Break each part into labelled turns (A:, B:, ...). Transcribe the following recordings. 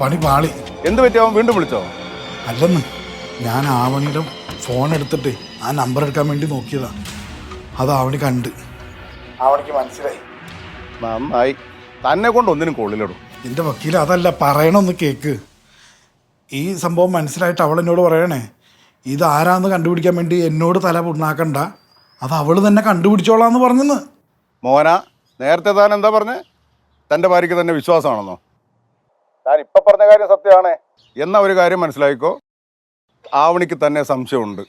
A: പണി പാളി
B: എന്ത് പറ്റി? അവൻ വീണ്ടും വിളിച്ചോ?
A: അല്ലെന്ന്. ഞാൻ ആവണിയുടെ ഫോൺ എടുത്തിട്ട് ആ നമ്പർ എടുക്കാൻ വേണ്ടി നോക്കിയതാ. അത് ആവണി കണ്ട്. ആവണിക്ക് മനസ്സിലായി.
B: നന്നായി. തന്നെ കൊണ്ട് ഒന്നിനും കൊള്ളിലിടും
A: എന്റെ വക്കീൽ അതല്ല പറയണമെന്ന് കേക്ക്. ഈ സംഭവം മനസ്സിലായിട്ട് അവൾ എന്നോട് പറയണേ ഇത് ആരാന്ന് കണ്ടുപിടിക്കാൻ വേണ്ടി എന്നോട് തല പുണ്ണാക്കണ്ട. അത് അവൾ തന്നെ കണ്ടുപിടിച്ചോളാന്ന് പറഞ്ഞെന്ന്.
B: മോന നേരത്തെ താൻ എന്താ പറഞ്ഞ്? തന്റെ ഭാര്യയ്ക്ക് തന്നെ വിശ്വാസമാണെന്നോ? താൻ ഇപ്പൊ പറഞ്ഞ കാര്യം സത്യമാണ്. എന്ന ഒരു കാര്യം മനസ്സിലായിക്കോ? ആവണിക്ക് തന്നെ സംശയമുണ്ട്.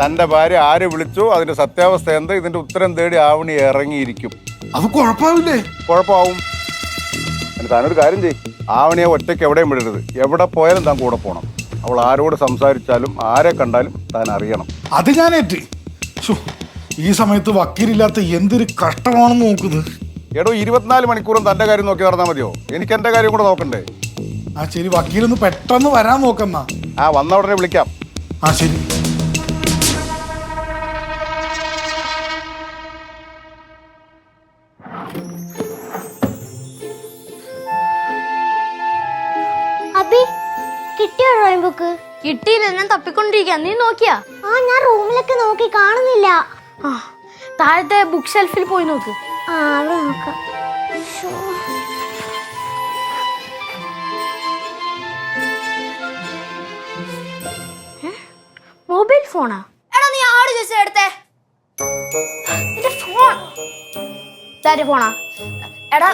B: തന്റെ ഭാര്യ ആര് വിളിച്ചു അതിന്റെ സത്യാവസ്ഥ എന്ത് ഇതിന്റെ ഉത്തരം തേടി ആവണി ഇറങ്ങിയിരിക്കും.
A: അത് കുഴപ്പമാവില്ലേ?
B: കുഴപ്പമാവും. താനൊരു കാര്യം ചെയ് ആവണിയെ ഒറ്റയ്ക്ക് എവിടെയും വിടരുത്. എവിടെ പോയാലും താൻ കൂടെ പോകണം അവൾ ആരോട് സംസാരിച്ചാലും ആരെ കണ്ടാലും താൻ അറിയണം.
A: അത് ഞാൻ ഏറ്റ് ഈ സമയത്ത് വക്കീലില്ലാത്ത എന്തൊരു കഷ്ടമാണെന്ന് നോക്കുന്നത്.
B: എടോ ഇരുപത്തിനാല് മണിക്കൂറും തന്റെ കാര്യം നോക്കി നടന്നാൽ മതിയോ? എനിക്ക് എന്റെ കാര്യം കൂടെ നോക്കണ്ടേ?
A: ആ ശരി വക്കീലൊന്ന് പെട്ടെന്ന് വരാൻ നോക്കുന്ന
B: ആ വന്ന ഉടനെ വിളിക്കാം.
A: ആ ശരി.
C: അബി കിട്ടിയോ ഡ്രോയിങ് ബുക്ക്?
D: കിട്ടിയില്ല ഞാൻ തപ്പിക്കൊണ്ടിരിക്കുക നീ നോക്കിയാ?
C: ആ ഞാൻ റൂമിലൊക്കെ നോക്കി കാണുന്നില്ല.
D: ആ താഴത്തെ ബുക്ക് ഷെൽഫിൽ പോയി നോക്ക്.
C: ആ അവിടെ നോക്കാം.
D: മൊബൈൽ ഫോണാ? എടാ നീ ആട് ചോദിച്ചാ എടുത്തേ. നിന്റെ ഫോൺ. ഇതാരുടെ ഫോണാ? എടാ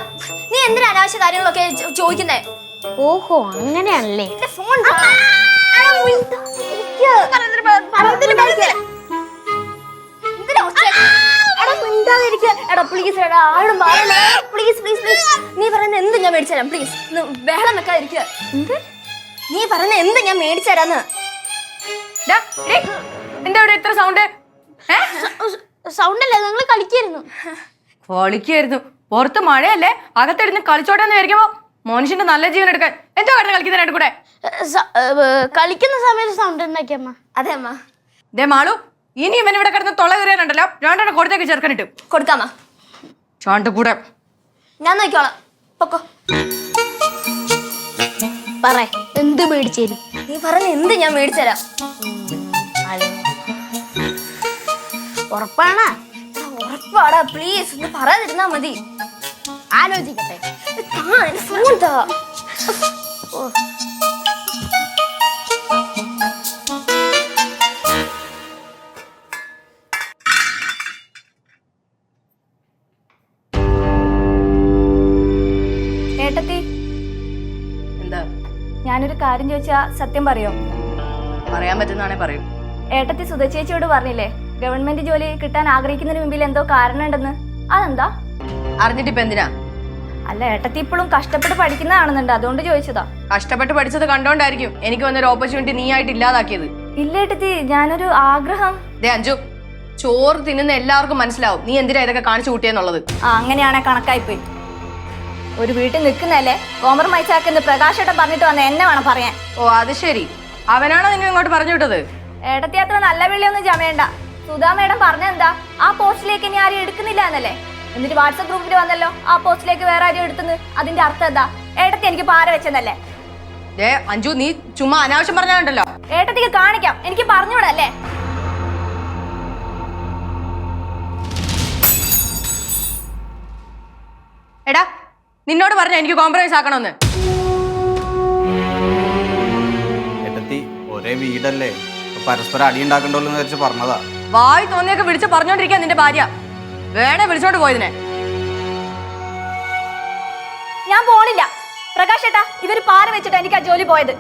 D: നീ എന്തിനാ അനാവശ്യ കാര്യങ്ങളൊക്കെ ചോദിക്കുന്നേ?
C: ഓഹോ അങ്ങനെയാണല്ലേ.
D: എന്റെ ഫോൺ. പ്ലീസ് എടാ ആരോടും പറയല്ലേ പ്ലീസ് പ്ലീസ് പ്ലീസ് നീ പറയുന്ന എന്ത് ഞാൻ മേടിച്ചു തരാം? പ്ലീസ് ബഹളം വെക്കാതിരിക്കുക. എന്ത്? നീ പറയുന്ന എന്ത് ഞാൻ മേടിച്ചു തരാന്ന്?
E: എന്റെ അവിടെ എത്ര സൗണ്ട്
D: സൗണ്ട് അല്ലേ നിങ്ങൾ കളിക്കായിരുന്നു.
E: കളിക്കായിരുന്നു. പുറത്ത് മഴയല്ലേ? അകത്തിരുന്ന് കളിച്ചോട്ടെ എന്ന് വിചാരിക്കുമ്പോ മനുഷ്യന്റെ നല്ല ജീവൻ എടുക്കാൻ എന്തോ കിടന്ന് കളിക്കുന്നതിനായിട്ട് കൂടെ
D: കളിക്കുന്ന സമയത്ത് സൗണ്ട് ഉണ്ടാക്കിയമ്മ അതെ അമ്മ.
E: ദേ മാളു ഇനി ഇവൻ ഇവിടെ കിടന്ന് തൊള കയറിയാനുണ്ടല്ലോ രണ്ടെണ്ണം കൊടുത്തേക്ക് ചേർക്കാനിട്ട്
D: കൊടുക്കാമ്മ
E: ചാണ്ട് കൂടെ.
D: ഞാൻ നോക്കിക്കോളാം. പൊക്കോ.
C: പറ എന്ത് മേടിച്ചു
D: നീ പറഞ്ഞ എന്ത് ഞാൻ മേടിച്ചരാ?
C: ഉറപ്പാണോ?
D: ഉറപ്പാടാ പ്ലീസ് ഒന്ന് പറയാതിരുന്നാ മതി.
C: ആലോചിക്കട്ടെ.
D: ഫോൺ താ
F: ഏട്ടത്തി?
E: എന്താ?
F: ഞാനൊരു കാര്യം ചോദിച്ചാ സത്യം പറയോ?
E: പറയാൻ പറ്റുന്നാണെ പറയൂ.
F: ഏട്ടത്തി സുധചേച്ചിയോട് പറഞ്ഞില്ലേ ഗവൺമെന്റ് ജോലി കിട്ടാൻ ആഗ്രഹിക്കുന്നതിന് മുമ്പിൽ എന്തോ കാരണം ഉണ്ടെന്ന് അതെന്താ?
E: അറിഞ്ഞിട്ട് ഇപ്പൊ എന്തിനാ?
F: അല്ല ഏട്ടത്തി ഇപ്പോഴും കഷ്ടപ്പെട്ട് പഠിക്കുന്നതാണെന്നുണ്ട് അതുകൊണ്ട് ചോദിച്ചതാ.
E: കഷ്ടപ്പെട്ട് പഠിച്ചത് കണ്ടോണ്ടായിരിക്കും എനിക്ക് വന്നൊരു ഓപ്പർച്യൂണിറ്റി നീ ആയിട്ട് ഇല്ലാതാക്കിയത്.
F: ഇല്ല ഏട്ടത്തി ഞാനൊരു ആഗ്രഹം.
E: ദേ അഞ്ജു ചോറ് തിന്നുന്ന എല്ലാവർക്കും മനസ്സിലാവും. നീ എന്തിനാ ഇതൊക്കെ കാണിച്ചു കൂട്ടിയെന്നുള്ളത്?
F: ആ അങ്ങനെയാണെ കണക്കായിപ്പോയി. ഒരു വീട്ടിൽ നിൽക്കുന്നല്ലേ കോംപ്രമൈസ് ആക്കുന്ന പ്രകാശേട്ടൻ പറഞ്ഞിട്ട് വന്ന എന്നെ വേണം പറയാൻ.
E: ഓ അത് ശരി. അവനാണോ നിന്നെ ഇങ്ങോട്ട് പറഞ്ഞു വിട്ടത്?
F: ഏട്ടത്തി അത്ര നല്ല വിളിയൊന്നും ചമയണ്ട. സുധാ മേഡം പറഞ്ഞെന്താ? ആ പോസ്റ്റിലേക്ക് ഇനി ആരും എടുക്കുന്നില്ല എന്നല്ലേ? എന്നിട്ട് വാട്സപ്പ് ഗ്രൂപ്പിൽ വന്നല്ലോ ആ പോസ്റ്റിലേക്ക് വേറെ ആരും എടുത്തുന്ന് അതിന്റെ അർത്ഥം എന്താ? ഏട്ടത്തി എനിക്ക് പാര വെച്ചെന്നല്ലേ?
E: ഏ അഞ്ജു നീ ചുമ്മാ അനാവശ്യം പറഞ്ഞാലുണ്ടല്ലോ.
F: ഏട്ടത്തിക്ക് കാണിക്കാം. എനിക്ക് പറഞ്ഞുവിടല്ലേ
E: എടാ നിന്നോട് പറഞ്ഞ എനിക്ക് കോംപ്രമൈസ് ആക്കണമെന്ന്.
G: ഏട്ടത്തി ഒരേ വീടല്ലേ? പരസ്പരം അടി ഉണ്ടാക്കണ്ടല്ലോ എന്ന് വിചാരിച്ച് പറഞ്ഞതാ.
E: വായി തോന്നിയൊക്കെ വിളിച്ച് പറഞ്ഞോണ്ടിരിക്കാൻ നിന്റെ ഭാര്യ. വേണേ വിളിച്ചോണ്ട് പോയതിനെ
F: ഞാൻ പോണില്ല. പ്രകാശ് ഏട്ടാ ഇവർ പാര വെച്ചിട്ട് എനിക്ക് ആ ജോലി പോയത്.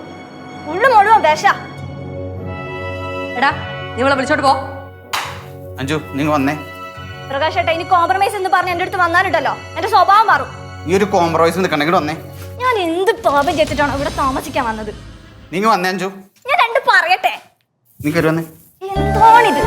F: ഉള്ളു മുഴുവൻ വിഷ.
E: എടാ നീ ഇവളെ വിളിച്ചോണ്ട് പോ.
G: അഞ്ജു നിങ്ങൾ വന്നേ.
F: പ്രകാശ് ഏട്ടാ ഇനി കോംപ്രമൈസ് എന്ന് പറഞ്ഞ് എന്റെ അടുത്ത് വന്നാലുണ്ടല്ലോ. എന്റെ സ്വഭാവം മാറും.
G: നീ ഒരു കോംപ്രമൈസ് നിൽക്കണമെങ്കിൽ വന്നേ.
F: ഞാൻ എന്ത് പാപം ചെയ്തിട്ടാണ് ഇവിടെ താമസിക്കാൻ വന്നത്?
G: നിങ്ങൾ വന്നേ അഞ്ചു
F: ഞാൻ രണ്ട് പറയട്ടെ.
G: നിങ്ങൾ കയറി വന്നേ.
F: എന്താണിത്?